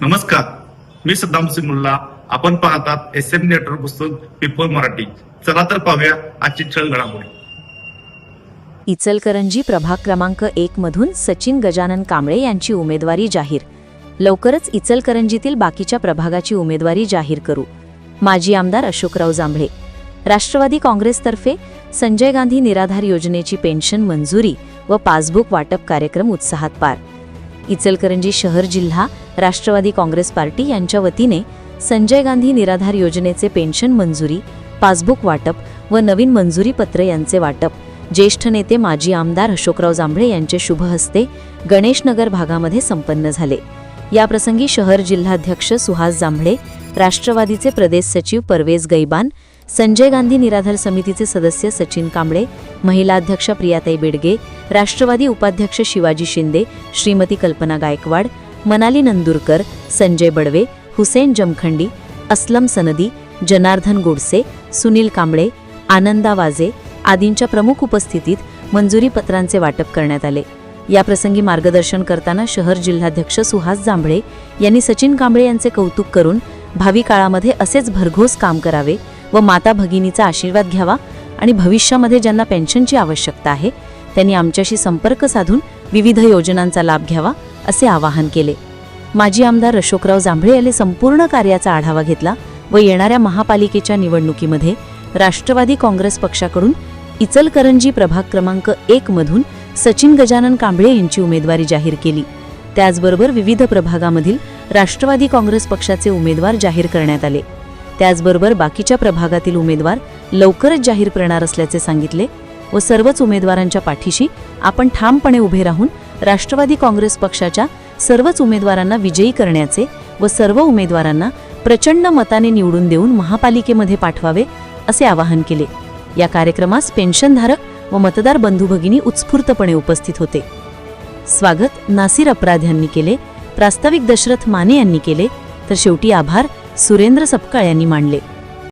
नमस्कार. मी सद्दाम सिमुल्ला आपण पाहतात एस एम नेटवर्क पुस्तक पीपल मराठी. चला तर पाहूया आजची छळ घडामोडी. इचलकरंजी प्रभाग क्रमांक एक मधून सचिन गजानन कांबळे यांची उमेदवारी जाहीर. लवकरच इचलकरंजीतील बाकीच्या प्रभागाची उमेदवारी जाहीर करू. माजी आमदार अशोकराव जांभळे. राष्ट्रवादी काँग्रेसतर्फे संजय गांधी निराधार योजनेची पेन्शन मंजुरी व पासबुक वाटप कार्यक्रम उत्साहात पार. इचलकरंजी शहर जिल्हा राष्ट्रवादी काँग्रेस पार्टी यांच्या वतीने संजय गांधी निराधार योजनेचे पेन्शन मंजुरी पासबुक वाटप व नवीन मंजुरी पत्र यांचे वाटप. ज्येष्ठ नेते माजी आमदार अशोकराव जांभळे यांचे शुभ हस्ते गणेशनगर भागामध्ये संपन्न झाले. याप्रसंगी शहर जिल्हाध्यक्ष सुहास जांभळे राष्ट्रवादीचे प्रदेश सचिव परवेज गैबान संजय गांधी निराधार समितीचे सदस्य सचिन कांबळे महिलाध्यक्षा प्रियाताई बेडगे राष्ट्रवादी उपाध्यक्ष शिवाजी शिंदे श्रीमती कल्पना गायकवाड मनाली नंदुरकर संजय बडवे हुसेन जमखंडी अस्लम सनदी जनार्दन गोडसे सुनील कांबळे आनंदा वाजे आदींच्या प्रमुख उपस्थितीत मंजुरी पत्रांचे वाटप करण्यात आले. याप्रसंगी मार्गदर्शन करताना शहर जिल्हाध्यक्ष सुहास जांभळे यांनी सचिन कांबळे यांचे कौतुक करून भावी काळामध्ये असेच भरघोस काम करावे व माता भगिनीचा आशीर्वाद घ्यावा आणि भविष्यामध्ये ज्यांना पेन्शनची आवश्यकता आहे त्यांनी आमच्याशी संपर्क साधून विविध योजनांचा लाभ घ्यावा असे आवाहन केले. माजी आमदार अशोकराव जांभळे यांनी संपूर्ण कार्याचा आढावा घेतला व येणाऱ्या महापालिकेच्या निवडणुकीमध्ये राष्ट्रवादी काँग्रेस पक्षाकडून इचलकरंजी प्रभाग क्रमांक एक मधून सचिन गजानन कांबळे यांची उमेदवारी जाहीर केली. त्याचबरोबर विविध प्रभागामधील राष्ट्रवादी काँग्रेस पक्षाचे उमेदवार जाहीर करण्यात आले. त्याचबरोबर बाकीच्या प्रभागातील उमेदवार लवकरच जाहीर करणार असल्याचे सांगितले व सर्वच उमेदवारांच्या पाठीशी आपण ठामपणे उभे राहून राष्ट्रवादी काँग्रेस पक्षाच्या सर्वच उमेदवारांना विजयी करण्याचे व सर्व उमेदवारांना प्रचंड मताने निवडून देऊन महापालिकेमध्ये पाठवावे असे आवाहन केले. या कार्यक्रमास पेन्शनधारक व मतदार बंधू भगिनी उत्स्फूर्तपणे उपस्थित होते. स्वागत नासिर अपराध यांनी केले प्रास्ताविक दशरथ माने यांनी केले तर शेवटी आभार सुरेंद्र सपकाळ यांनी मांडले